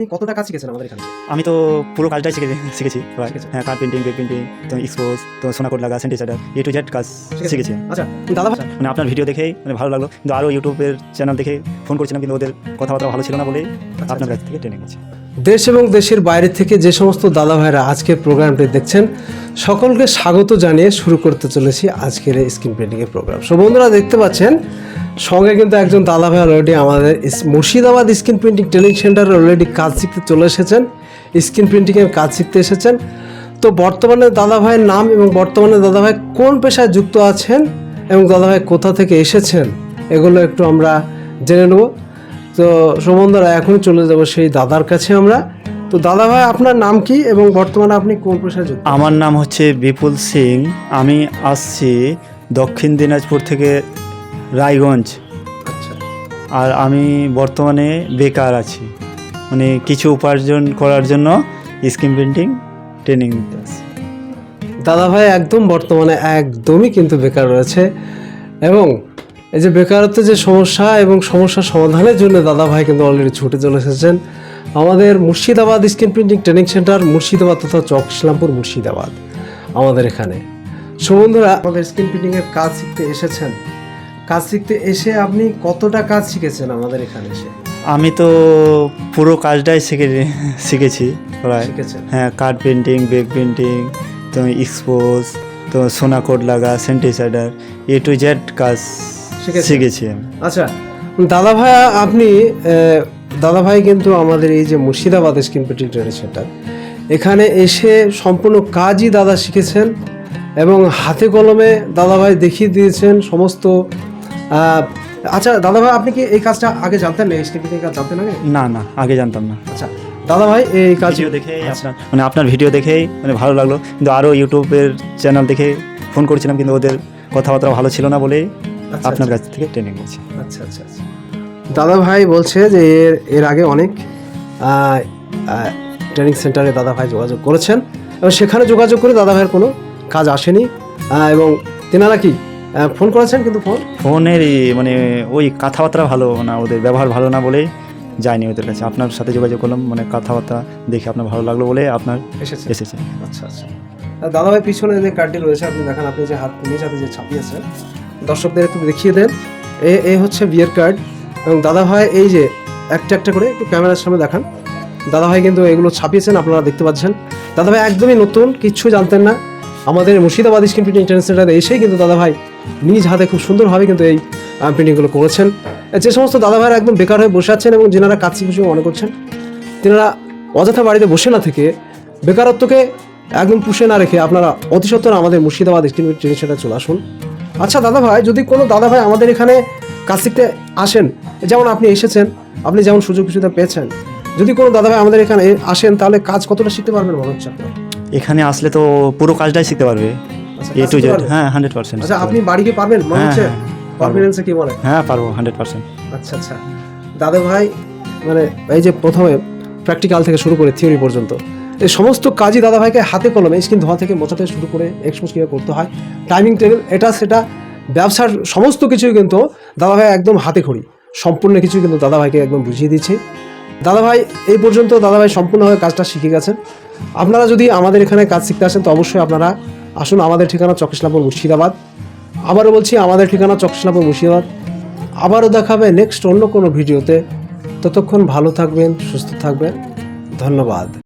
আপনি কতটা কাজ শিখেছেন আমাদের এখানে? আমি তো পুরো কাজটাই শিখে শিখেছি হ্যাঁ কার্ড পেন্টিং পেন্টিং তো এক্সপোজ তো লাগা স্যানিটাইজার এ টু জেড কাজ শিখেছি। আচ্ছা দাদা মানে আপনার ভিডিও দেখেই মানে ভালো লাগল। কিন্তু আরও ইউটিউবের চ্যানেল দেখে ফোন করছিলাম কিন্তু ওদের কথাবার্তা ভালো ছিল না বলেই আপনার কাছ থেকে ট্রেনিং নিয়েছি। দেশ এবং দেশের বাইরে থেকে যে সমস্ত দাদা ভাইরা আজকের প্রোগ্রামটি দেখছেন সকলকে স্বাগত জানিয়ে শুরু করতে চলেছি আজকের এই স্ক্রিন পেন্টিংয়ের প্রোগ্রাম সো বন্ধুরা দেখতে পাচ্ছেন সঙ্গে কিন্তু একজন দাদা ভাই অলরেডি আমাদের মুর্শিদাবাদ স্ক্রিন প্রিন্টিং ট্রেনিং সেন্টারে অলরেডি কাজ শিখতে চলে এসেছেন। স্ক্রিন প্রিন্টিংয়ের কাজ শিখতে এসেছেন। তো বর্তমানে দাদা ভাইয়ের নাম এবং বর্তমানে দাদা ভাই কোন পেশায় যুক্ত আছেন এবং দাদা ভাই কোথা থেকে এসেছেন, এগুলো একটু আমরা জেনে নেব। তো সুমনদারা এখন চলে যাব সেই দাদার কাছে আমরা। তো দাদা ভাই, আপনার নাম কি এবং বর্তমানে আপনি কোন পেশায় যুক্ত? আমার নাম হচ্ছে বিপুল সিং। আমি আসছি দক্ষিণ দিনাজপুর থেকে রায়গঞ্জ। আচ্ছা। আর আমি বর্তমানে বেকার আছি। মানে কিছু উপার্জন করার জন্য স্ক্রিন পেন্টিং ট্রেনিং নিতে আসছি। দাদা ভাই একদম বর্তমানে একদমই কিন্তু বেকার রয়েছে এবং এই যে বেকারত্বের যে সমস্যা এবং সমস্যা সমাধানের জন্য দাদা ভাই কিন্তু অলরেডি ছুটে চলে এসেছেন। আমাদের Murshidabad screen printing training centre Murshidabad তথা চক ইসলামপুর মুর্শিদাবাদ আমাদের এখানে। সো বন্ধুরা আমাদের স্ক্রিন প্রিন্টিংয়ের কাজ শিখতে এসেছেন কাজ শিখতে এসে আপনি কতটা কাজ শিখেছেন আমাদের এখানে এসে? আমি তো পুরো কাজটাই শিখে শিখেছি প্রায়। শিখেছেন? হ্যাঁ কার্ড পেন্টিং বেগ পেন্টিং তো এক্সপোজ তো সোনা কোড লাগা সেন্টিসাইডার এ টু জেড কাজ? শিখেছি আমি। আচ্ছা দাদা ভাই আপনি দাদা ভাই কিন্তু আমাদের এই যে Murshidabad screen printing training centre এখানে এসে সম্পূর্ণ কাজই দাদা শিখেছেন এবং হাতে কলমে দাদা ভাই দেখিয়ে দিয়েছেন সমস্ত আচ্ছা দাদা ভাই আপনি কি এই কাজটা আগে জানতেন? না প্রিন্টিং কাজ জানতেন আগে? না না আগে জানতাম না। আচ্ছা দাদা ভাই এই কাজ ভিডিও দেখেই আপনার মানে আপনার ভিডিও দেখেই মানে ভালো লাগল। কিন্তু আরও ইউটিউবের চ্যানেল দেখে ফোন করেছিলাম কিন্তু ওদের কথাবার্তা ভালো ছিল না বলেই আচ্ছা, আপনার কাছ থেকে ট্রেনিং নিয়েছি। আচ্ছা আচ্ছা আচ্ছা। দাদা ভাই বলছে যে এর এর আগে অনেক ট্রেনিং সেন্টারে দাদা ভাই যোগাযোগ করেছেন। এবং সেখানে যোগাযোগ করে দাদা ভাইয়ের কোনো কাজ আসেনি। এবং তেনারা কি ফোন করেছেন কিন্তু ফোন? ফোনের মানে ওই কথাবার্তা ভালো না ওদের ব্যবহার ভালো না বলেই যায়নি ওদের কাছে। আপনার সাথে যোগাযোগ করলাম মানে কথাবার্তা দেখে আপনার ভালো লাগল বলে আপনার এসেছে। এসেছে। আচ্ছা আচ্ছা। আর দাদা পিছনে যে কার্ডটি রয়েছে আপনি দেখেন আপনি যে হাত নিজ হাতে যে ছাপিয়েছেন দর্শকদের একটু দেখিয়ে দেন। এ এ হচ্ছে বিয়ের কার্ড এবং দাদাভাই এই যে একটা একটা করে একটু ক্যামেরার সামনে দেখান। দাদাভাই কিন্তু এগুলো ছাপিয়েছেন আপনারা দেখতে পাচ্ছেন। দাদাভাই একদমই নতুন কিচ্ছু জানতেন না। আমাদের মুর্শিদাবাদ স্ক্রিন প্রিন্টিং ট্রেনিং সেন্টারে এসেই কিন্তু দাদা ভাই নিজ হাতে খুব সুন্দরভাবে কিন্তু এই প্রিন্টিংগুলো করেছেন। যে সমস্ত দাদা ভাইরা একদম বেকার হয়ে বসে আছেন এবং যেনারা কাজ শিখে মনে করছেন, তেনারা অযথা বাড়িতে বসে না থেকে বেকারত্বকে একদম পুষে না রেখে আপনারা অতি সত্বর আমাদের মুর্শিদাবাদ স্ক্রিন ট্রেনিং সেন্টারে চলে আসুন। আচ্ছা দাদা ভাই যদি কোনো দাদা ভাই আমাদের এখানে কাজ শিখতে আসেন, যেমন আপনি এসেছেন, আপনি যেমন সুযোগ সুবিধা পেয়েছেন, যদি কোনো দাদা ভাই আমাদের এখানে আসেন, তাহলে কাজ কতটা শিখতে পারবেন মনে হচ্ছে এখানে আসলে তো পুরো কাজটাই শিখতে পারবে। এ টু জেড হ্যাঁ হান্ড্রেড পার্সেন্ট আচ্ছা আপনি বাড়ি গিয়ে পারবেন? মনে হ্যাঁ, হচ্ছে হ্যাঁ, কনফিডেন্সে কি বলে হ্যাঁ পারব হান্ড্রেড পার্সেন্ট আচ্ছা আচ্ছা। দাদা ভাই মানে এই যে প্রথমে প্র্যাকটিক্যাল থেকে শুরু করে থিওরি পর্যন্ত এই সমস্ত কাজই দাদা ভাইকে হাতে কলমে স্কিন ধোয়া থেকে শুরু করে এক্সপোজ কীভাবে করতে হয় টাইমিং টেবিল এটা সেটা ব্যবসার সমস্ত কিছুই কিন্তু দাদা ভাই একদম হাতে খড়ি। সম্পূর্ণ কিছু কিন্তু দাদা ভাইকে একদম বুঝিয়ে দিচ্ছে। দাদা ভাই এই পর্যন্ত দাদা ভাই সম্পূর্ণভাবে কাজটা শিখে গেছেন। আপনারা যদি আমাদের এখানে কাজ শিখতে আসেন তো অবশ্যই আপনারা আসুন, আমাদের ঠিকানা চকিসলাপুর মুর্শিদাবাদ। আবারও বলছি, আমাদের ঠিকানা চকশলাপুর মুর্শিদাবাদ। আবারও দেখাবে নেক্সট অন্য কোনো ভিডিওতে। ততক্ষণ ভালো থাকবেন, সুস্থ থাকবেন। ধন্যবাদ।